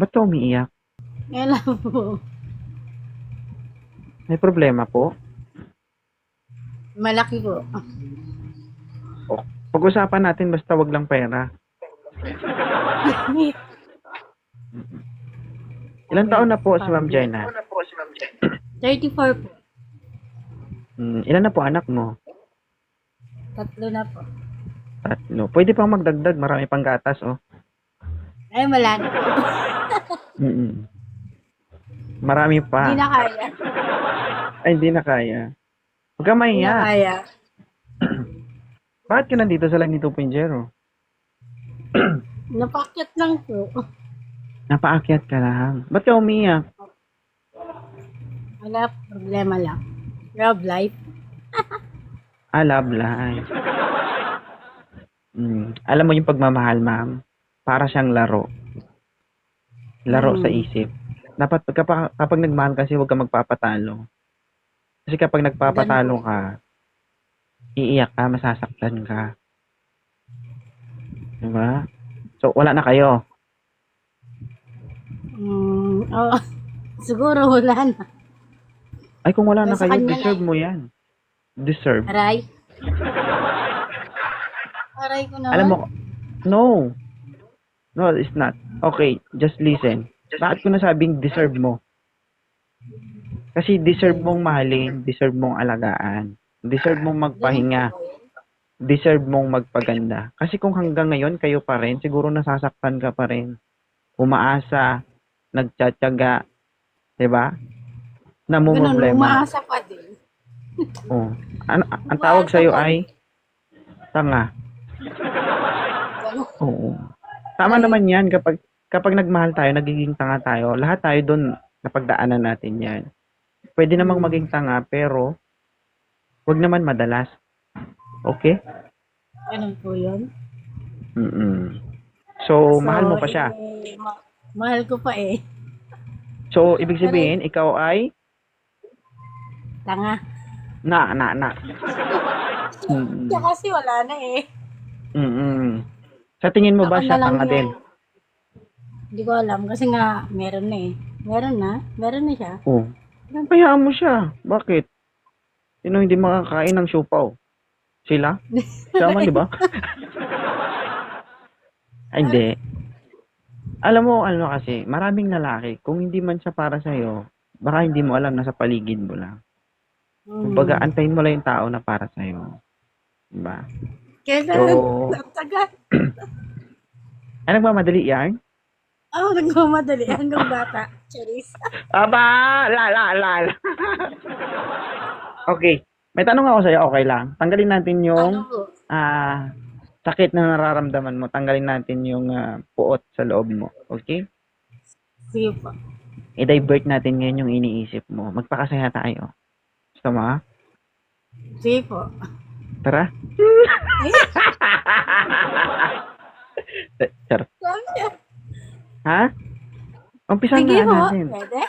Ba't ka umiiyak? Lang po. May problema po? Malaki po. Pag-usapan natin basta wag lang pera. Ilan taon na po si Ma'am Jenna? 34 po. Hmm, ilan na po anak mo? Tatlo na po. Tatlo. Pwede pang magdagdag, marami pang gatas, oh. Ay, wala na po. Mm-mm. Marami pa. Hindi na kaya. Ay, hindi na kaya. Huwag ka Hindi na mahiya. kaya. Bakit ka nandito sa Lagni 2.0? Napakyat lang po. Napaakyat ka lang. Ba't ka umiiyak? Wala, problema lang. Love life. Ah, love life. Mm. Alam mo yung pagmamahal, ma'am? Para siyang laro. Laro Mm. sa isip. Dapat kapag, kapag nagmahal kasi huwag ka magpapatalo. Kasi kapag nagpapatalo ka, iiyak ka, masasaktan ka. Diba? So, wala na kayo. Mm, oh, siguro wala na. Ay, kung wala na Nasa kayo, kanya na deserve mo yan. Deserve. Aray. Aray ko naman. Alam mo, no. No, it's not. Okay, just listen. Bakit ko nasabing deserve mo? Kasi deserve mong mahalin, deserve mong alagaan, deserve mong magpahinga, deserve mong magpaganda. Kasi kung hanggang ngayon kayo pa rin, siguro nasasaktan ka pa rin. Umaasa, nagtsatsaga, 'di ba? Ganun, Namumroblema. umaasa pa din. Oh. An ang tawag sa iyo ay tanga. Ganun. Oo. Tama naman 'yan kapag kapag nagmahal tayo, nagiging tanga tayo. Lahat tayo doon napagdaanan natin 'yan. Pwede namang maging tanga pero wag naman madalas. Okay? Ganun po yun. Mm. So, mahal mo pa siya. eh, ma- mahal ko pa eh. So, ibig sabihin ikaw ay Tanga. na na na. Mm. Siya kasi wala na eh. Mm. Sa tingin mo ba Ako siya lang tanga din? Hindi ko alam kasi nga meron na eh. Meron na. Meron na siya. Oh. Hayaan mo siya. Bakit? Sino hindi makakain ng siopaw? Sila? Siya man, di ba? Ay, hindi. Alam mo, ano kasi, maraming lalaki, kung hindi man siya para sa'yo, baka hindi mo alam, nasa paligid mo lang. Hmm. Kumbaga, antayin mo lang yung tao na para sa'yo. Diba? Kailan? So- Ang tagal. Ay, nagmamadali yan? Oh, nagmamadali hanggang bata. Charis. Aba! La, la, la, la. okay. May tanong ako sa'yo, okay lang. Tanggalin natin yung Ano ah sakit na nararamdaman mo. Tanggalin natin yung ah, puot sa loob mo. Okay? Sige po. I-divert natin ngayon yung iniisip mo. Magpakasaya tayo. Gusto mo? ah? Sige po. Tara. Tara. Ha? Umpisa Sige na natin. Pwede?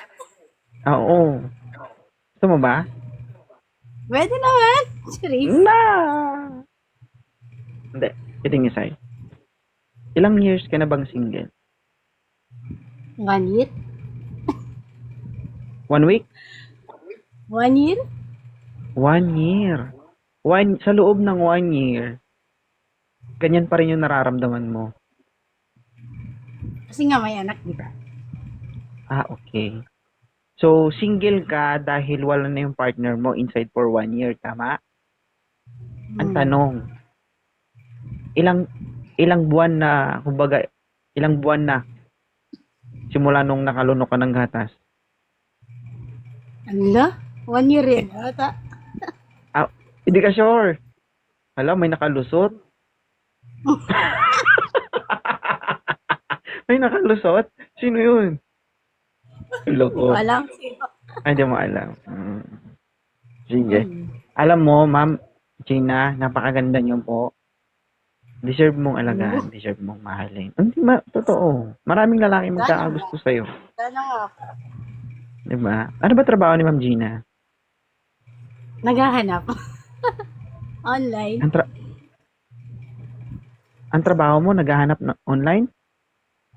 Oo. Gusto mo ba? Pwede naman. Charis. Na! Hindi. Kidding aside. Ilang years ka na bang single? One year? One week? One year? One year. One, sa loob ng one year, ganyan pa rin yung nararamdaman mo. Kasi nga may anak, di ba? Ah, okay. So, single ka dahil wala na yung partner mo inside for one year, tama? Ang Hmm. tanong, ilang ilang buwan na, kumbaga, ilang buwan na simula nung nakalunok ka ng gatas? Ano? One year rin. Ata. Ah, hindi ka sure. Hala, may nakalusot. may nakalusot? Sino yun? Loko. ko alam sino. Ay, hindi mo alam. Mm. Sige. Hmm. Alam mo, ma'am Gina, napakaganda niyo po. Deserve mong alagaan, deserve mong mahalin. Hindi ma, totoo. Maraming lalaki magkakagusto sa'yo. Sana nga po. Di ba? Ano ba trabaho ni Ma'am Gina? Naghahanap. Online. Ang, tra- ang trabaho mo, naghahanap na online?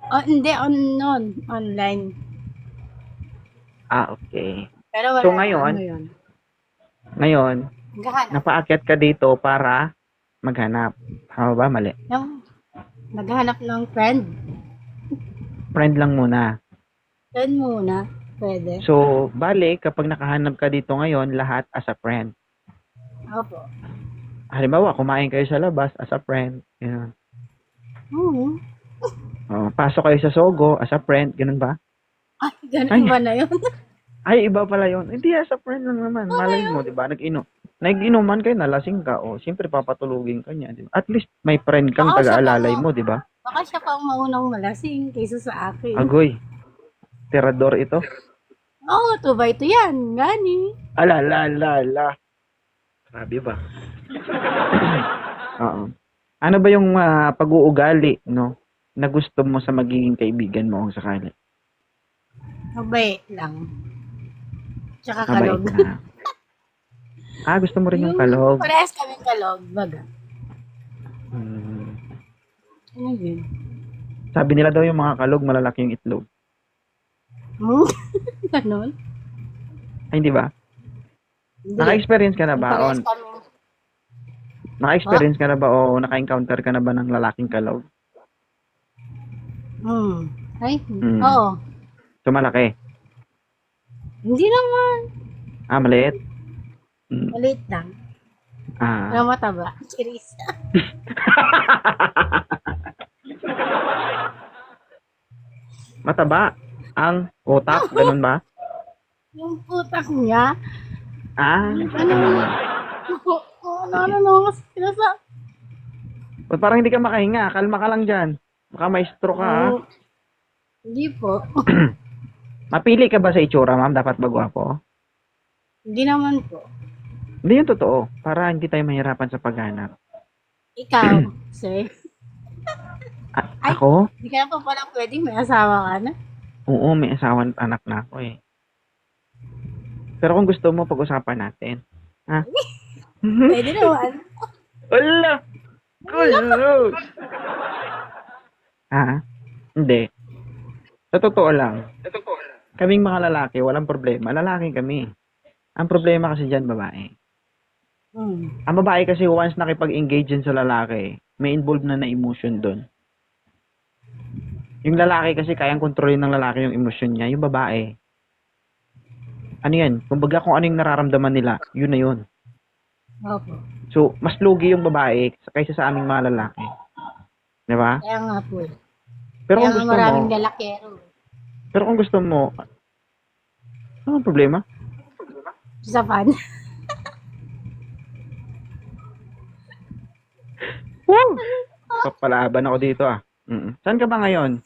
Oh, hindi, on, on, online. Ah, okay. Pero wala So, ngayon? ano yun. Ngayon, Naghahanap. napaakyat ka dito para maghanap. Tama ba? Mali. Yung, naghahanap ng friend. Friend lang muna. Friend muna. Pwede. So, bale, kapag nakahanap ka dito ngayon, lahat as a friend. Opo. Halimbawa, kumain kayo sa labas as a friend. Ganun. Oo. Oh, pasok kayo sa Sogo as a friend. Ganun ba? Ay, ganun Ay. ba na yun? Ay, iba pala yun. Hindi, as a friend lang naman. Malay mo, di ba? Nag-ino. Nag-inuman kayo, nalasing ka. O, siyempre, papatulugin ka niya. Di ba? At least, may friend kang siya taga-alalay mo, di ba? Baka siya pa ang maunang malasing kaysa sa akin. Agoy. Tirador ito. Oo, oh, two by two yan. Gani. Ala, la, la, la. Grabe ba? Oo. Ano ba yung ah, pag-uugali, no? Na gusto mo sa magiging kaibigan mo kung sakali? Mabait lang. Tsaka Mabait kalog. na. Ah, gusto mo rin yung kalog. Parehas kami kalog. Baga. Hmm. Ano yun? Sabi nila daw yung mga kalog, malalaki yung itlog. Hmm? Ganon? Ay, hindi ba? Naka-experience ka na ba? O, Parehas kami. naka-experience ka na ba o naka-encounter ka na ba ng lalaking kalog? Hmm. Ay, Hmm. oo. So, malaki. Hindi naman. Ah, maliit. Hmm. Maliit lang. Ah. Wala mataba. Chiris. Mataba. Ang utak, ganun ba? Yung putak niya. Ah. Ano? Oh, ano, ano, ano, kasi pinasa. Ba't parang hindi ka makahinga? Kalma ka lang dyan. Baka may stroke ka, ha? Oo. Hindi po. Mapili ka ba sa itsura, ma'am? Dapat ba gwapo? Hindi naman po. Hindi yung totoo. Para hindi tayo mahirapan sa paghanap. Ikaw, sir. A- Ay. ako? Hindi ka na pa pala pwedeng may asawa ka na. Oo, may asawan at anak na ako eh. Pero kung gusto mo, pag-usapan natin. Ha? Pwede naman. Wala! Kulo! Ha? Hindi. Sa totoo lang, kaming mga lalaki, walang problema. Lalaki kami. Ang problema kasi dyan, babae. Hmm. Ang babae kasi once nakipag-engage sa lalaki, may involved na na emotion doon. Yung lalaki kasi kayang kontrolin ng lalaki yung emosyon niya. Yung babae, ano yan? Kumbaga kung ano yung nararamdaman nila, yun na yun. Opo. So, mas lugi yung babae kaysa sa aming mga lalaki. Di ba? Kaya nga po. eh. Pero Kaya kung nga gusto maraming mo, lalakero. pero kung gusto mo, ano ang problema? Sa fan. Wow! Papalaban ako dito ah. Mm. Saan ka ba ngayon?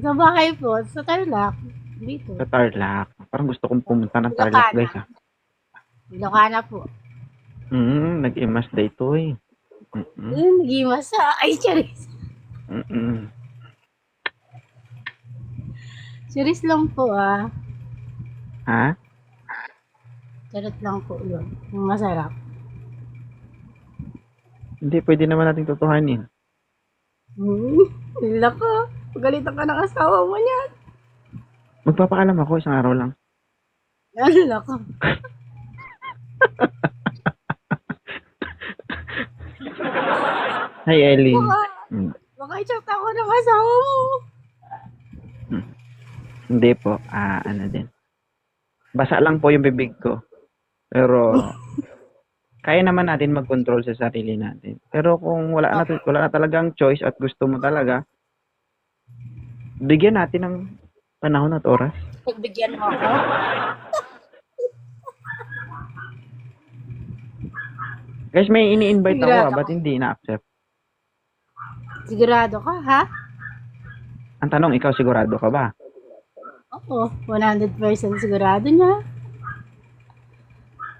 Sa bahay po. Sa Tarlac. Dito. Sa Tarlac. Parang gusto kong pumunta ng Tarlac Ilocana. guys ah. Ilocana po. Mm, nag-imas day to eh. Mm-mm. Ayun, nagimas sa. Ay, charis. Mm-mm. Charis lang po ah. Ha? Charot lang po yun. Masarap. Hindi, pwede naman nating totohanin. Hmm. Nila ko. Pagalitan ka ng asawa mo niyan. Magpapaalam ako isang araw lang. Nalala ko. Hi, Ellie. Baka, Mm. baka i-chat ako ng asawa mo. Hindi po. Ah, ano din. Basa lang po yung bibig ko. Pero, kaya naman natin mag-control sa sarili natin. Pero kung wala na, wala na talagang choice at gusto mo talaga, bigyan natin ng panahon at oras. Pagbigyan mo ako. Guys, may ini-invite ako Sigurado ah, ba't ka? hindi na-accept? Sigurado ka, ha? Ang tanong, ikaw sigurado ka ba? Oo, 100% sigurado niya.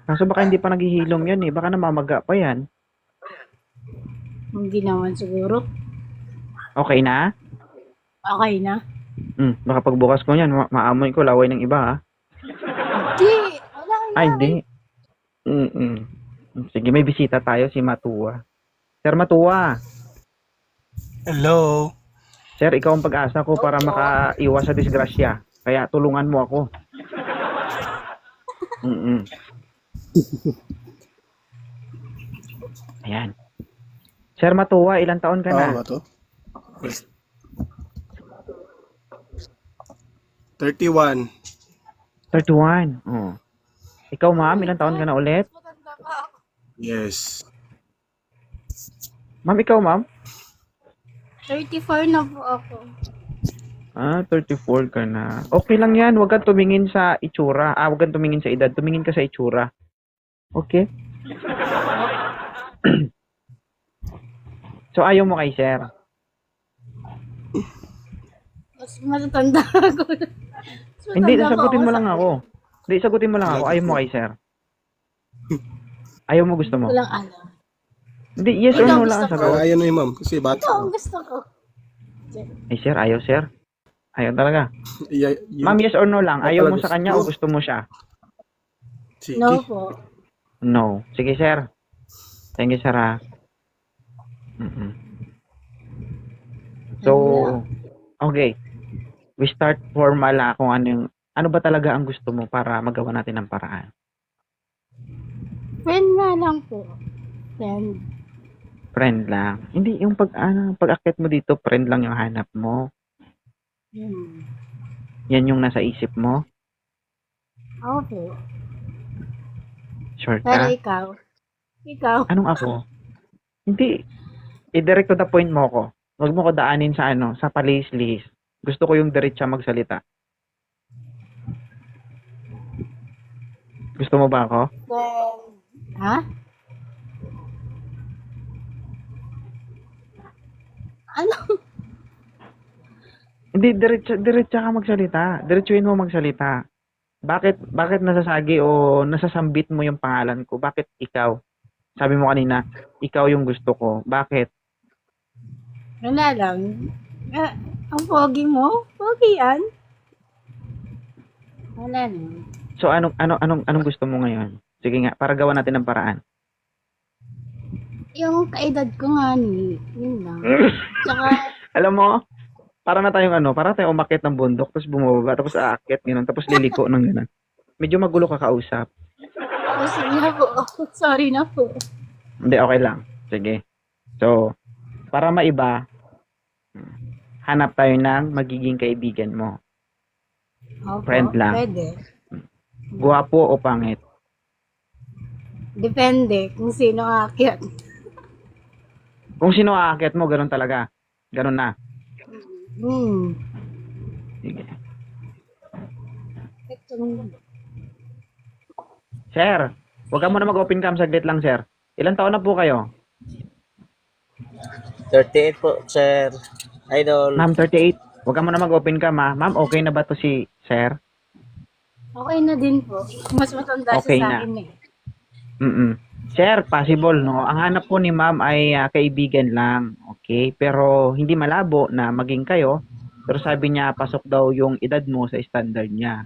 Kaso baka hindi pa naghihilom yan eh. Baka namamaga pa yan. Hindi naman siguro. Okay na? Okay na. Hmm, baka pagbukas ko yan, ma- maamoy ko laway ng iba ah. Hindi. Wala kang Ay, hindi. Mm-mm. Sige, may bisita tayo, si Matua. Sir Matua, Hello. Sir, ikaw ang pag-asa ko para makaiwas sa disgrasya. Kaya tulungan mo ako. Mm Ayan. Sir Matuwa, ilang taon ka na? ba to? 31. 31. Oh. Ikaw, ma'am, ilang taon ka na ulit? Yes. Ma'am, ikaw, ma'am? 34 na po ako. Ah, 34 ka na. Okay lang yan. Huwag kang tumingin sa itsura. Ah, huwag kang tumingin sa edad. Tumingin ka sa itsura. Okay? so, ayaw mo kay sir. Mas matatanda ako. Mas Hindi, sagutin mo sa- lang ako. Hindi, sagutin mo lang ako. Ayaw mo kay sir. Ayaw mo gusto mo. Ko lang alam. Hindi, yes or Ikaw no lang ang gusto sagot. Ayan na yung ma'am. Kasi bata. Ito ang gusto ko. Eh, sir, ayaw, sir. Ayaw talaga. Ma'am, yes or no lang. Ayaw mo sa kanya o gusto mo siya? Sige. No po. No. Sige, sir. Thank you, sir, ha. Mm-mm. So, okay. We start formal ha, kung ano yung, ano ba talaga ang gusto mo para magawa natin ng paraan. Friend nga lang po. Friend. Friend lang. Hindi, yung pag, ano, pag-akit mo dito, friend lang yung hanap mo. Hmm. Yan yung nasa isip mo. Ako po. Sure Pero ka? ikaw. Ikaw. Anong ako? Hindi. I-direct to the point mo ko. Huwag mo ko daanin sa ano, sa palis-lis. Gusto ko yung diretsa magsalita. Gusto mo ba ako? Ha? Ano? Hindi, diretsa, diretsa ka magsalita. Diretsuin mo magsalita. Bakit, bakit nasasagi o nasasambit mo yung pangalan ko? Bakit ikaw? Sabi mo kanina, ikaw yung gusto ko. Bakit? Wala lang. Ah, ang pogi mo? Pogi yan. Wala lang. So, anong, anong, anong, anong gusto mo ngayon? Sige nga, para gawa natin ng paraan. Yung kaedad ko nga ni, yun lang. Tsaka, Alam mo, para na tayong ano, para tayong umakit ng bundok, tapos bumababa, tapos aakyat, gano'n, tapos liliko ng gano'n. Medyo magulo ka kausap. kasi na po. Sorry na po. Hindi, okay lang. Sige. So, para maiba, hanap tayo ng magiging kaibigan mo. Opo, Friend lang. Pwede. Guwapo o pangit? Depende kung sino aakyat. Kung sino aakyat mo, gano'n talaga. Gano'n na. Hmm. Sige. Sir, huwag ka muna mag-open cam, saglit lang, sir. Ilan taon na po kayo? 38 po, sir. Idol. Ma'am, 38. Huwag ka muna mag-open cam, ha. Ma'am, okay na ba to si sir? okay na din po. Mas matanda Okay siya sa na. akin eh. Mm Sir, possible, no? Ang hanap po ni ma'am ay ah, kaibigan lang. Okay? Pero hindi malabo na maging kayo. Pero sabi niya, pasok daw yung edad mo sa standard niya.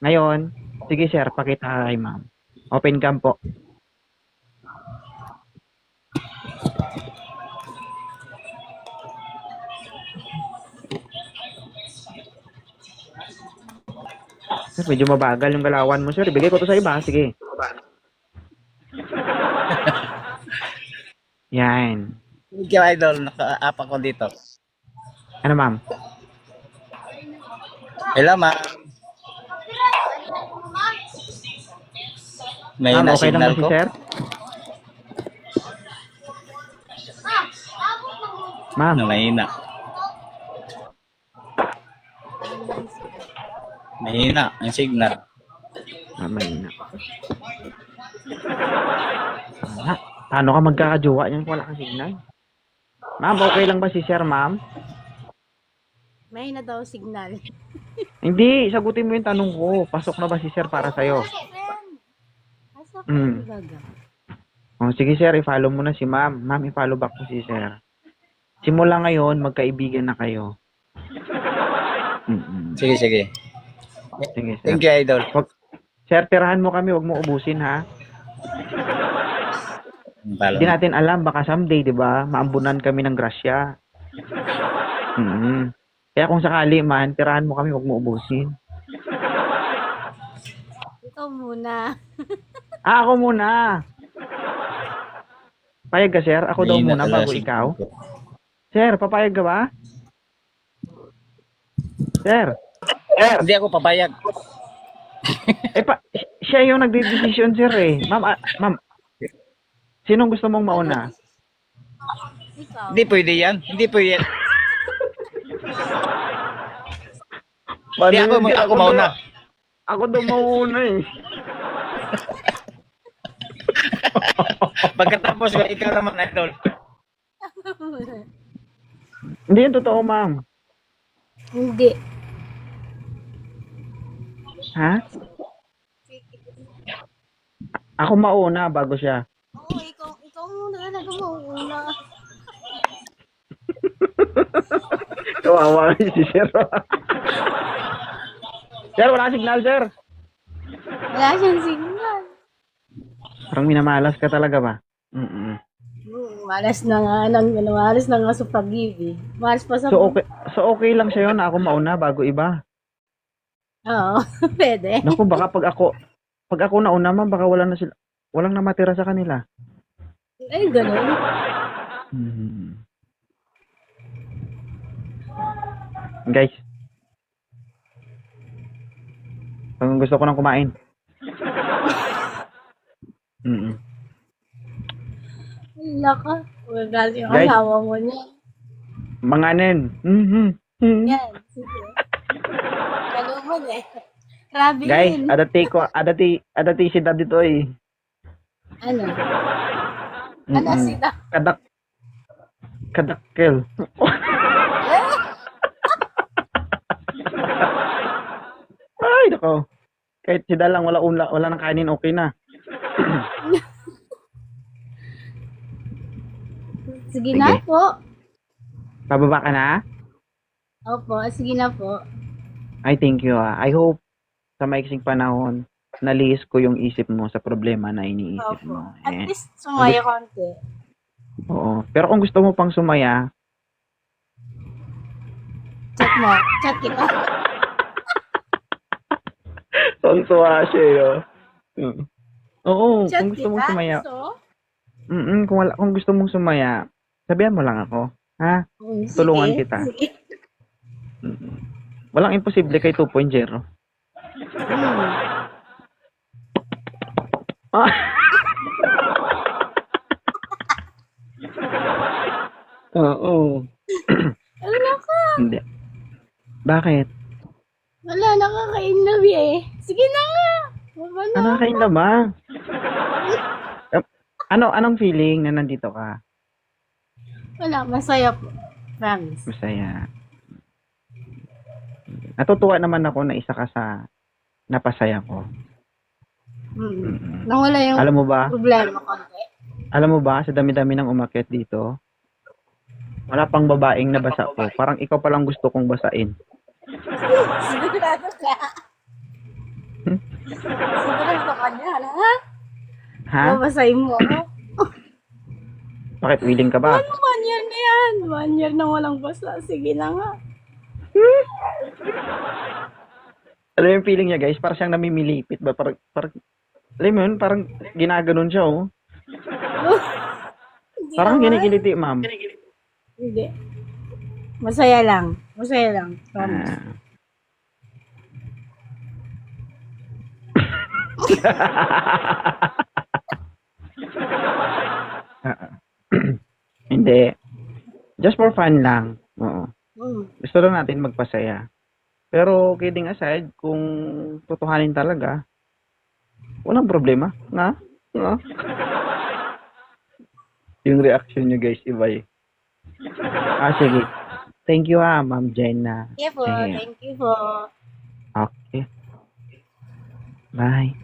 Ngayon, sige sir, pakita ka kay ma'am. Open cam po. Sir, medyo mabagal yung galawan mo, sir. Ibigay ko to sa iba. Sige. Yan. Thank you, Idol. Naka-apa ko dito. Ano, ma'am? Hello, ma'am. May Ma'am, na okay lang ba signal si ko. sir? Ma'am, Ano, mahina. Mahina ang signal. ah, may na. Ah, paano ka magkakajowa yan kung wala kang signal? Ma'am, okay lang ba si sir, ma'am? May na daw signal. Hindi, sagutin mo yung tanong ko. Pasok na ba si sir para sa'yo? Asa pa Mm. yung baga? Oh, sige sir, i-follow mo na si ma'am. Ma'am, i-follow back mo si sir. Simula ngayon, magkaibigan na kayo. Mm-mm. Sige, sige. Sige, sir. Thank you, Idol. Wag, sir, tirahan mo kami, wag mo ubusin ha. Hindi natin alam, baka someday, di ba, maambunan kami ng grasya. Mm. Kaya kung sakali man, tirahan mo kami, huwag mo ubusin. Ikaw muna. Ah, ako muna. Payag ka, sir? Ako daw muna bago ikaw. Sir, papayag ka ba? Sir, Hindi ako papayag. eh pa, siya yung nagde-decision, sir eh. Ma'am, ah, ma'am, sinong gusto mong mauna? Ikaw. Hindi pwede yan. Hindi pwede yan. Hindi ako, ako mauna. Ako daw mauna eh. Pagkatapos ko, ikaw naman, idol. Hindi yung totoo, ma'am. Hindi. Ha? Ako mauna bago siya. Oo, ikaw, ikaw muna. Talaga muna. Kawawa si sir. sir, wala signal, sir. Wala siyang signal. Parang minamalas ka talaga ba? Mm Hmm, malas na nga, nang, ano, malas na nga sa pag-ibig. Malas pa sa... So okay, so okay lang sa'yo na ako mauna bago iba. Oo, pwede. Naku, baka pag ako pag ako nauna man baka wala na sila walang namatira sa kanila. Ay, ganun. Mhm. Guys. Pag gusto ko nang kumain. Mm. Wala ka. Wala yung Guys. asawa mo niya. Manganin. Mhm. Mhm. Yan, sige. Kaluman eh. Grabe Guys, yun. adati ko, adati, adati si daddy to eh. Ano? Ano Mm-mm. sila? Kadak, kadakkel. Ay, nako. Kahit si Dalang wala ula, wala nang kanin, okay na. Sige Sige. na po. Pababa ka na? Opo, sige na po. Ay, thank you ah. I hope sa maiksing panahon, nalis ko yung isip mo sa problema na iniisip Opo. mo. At Eh, least sumaya konti. oo. Pero kung gusto mo pang sumaya, Chat mo. Chat kita. tontuwa siya yun. Mm. Oo, Chat kung gusto mong sumaya, So, mm kung, wala, kung gusto mong sumaya, sabihan mo lang ako. Ha? mm, sige, Tulungan kita. Sige. Walang imposible kay 2.0. Hmm. Ah. Oo. Wala ka. Hindi. Bakit? Wala, nakaka-inlove eh. Sige na nga. Baba na. Ano kain na ba? Ano anong feeling na nandito ka? Wala, masaya po. Promise. Masaya. Natutuwa naman ako na isa ka sa napasaya ko. Mm. Mm-mm. Nang wala yung Alam mo ba? problema konti. Alam mo ba sa dami-dami ng umakyat dito? Wala pang babaeng nabasa ko. Parang ikaw pa lang gusto kong basain. Sigurado ka. Hmm? Sigurado ka ha? Ha? Babasahin mo ako. Bakit willing ka ba? Ano, one year na yan. One year na walang basa. Sige na nga. Alam mo yung feeling niya guys, parang siyang namimilipit ba? Parang, parang, alam mo yun, parang ginaganon siya oh. Parang ginikiliti ma'am. Hindi. Masaya lang. Masaya lang. Promise. Ah. Ah. Hindi. Just for fun lang. Oo. Mm. Gusto lang natin magpasaya. Pero kidding aside, kung tutuhanin talaga, walang problema. Nga? Nga? yung reaction nyo guys, iba eh. Ah, sige. Thank you ah, Ma'am Jenna. Yeah po. Thank you po. Okay. Bye.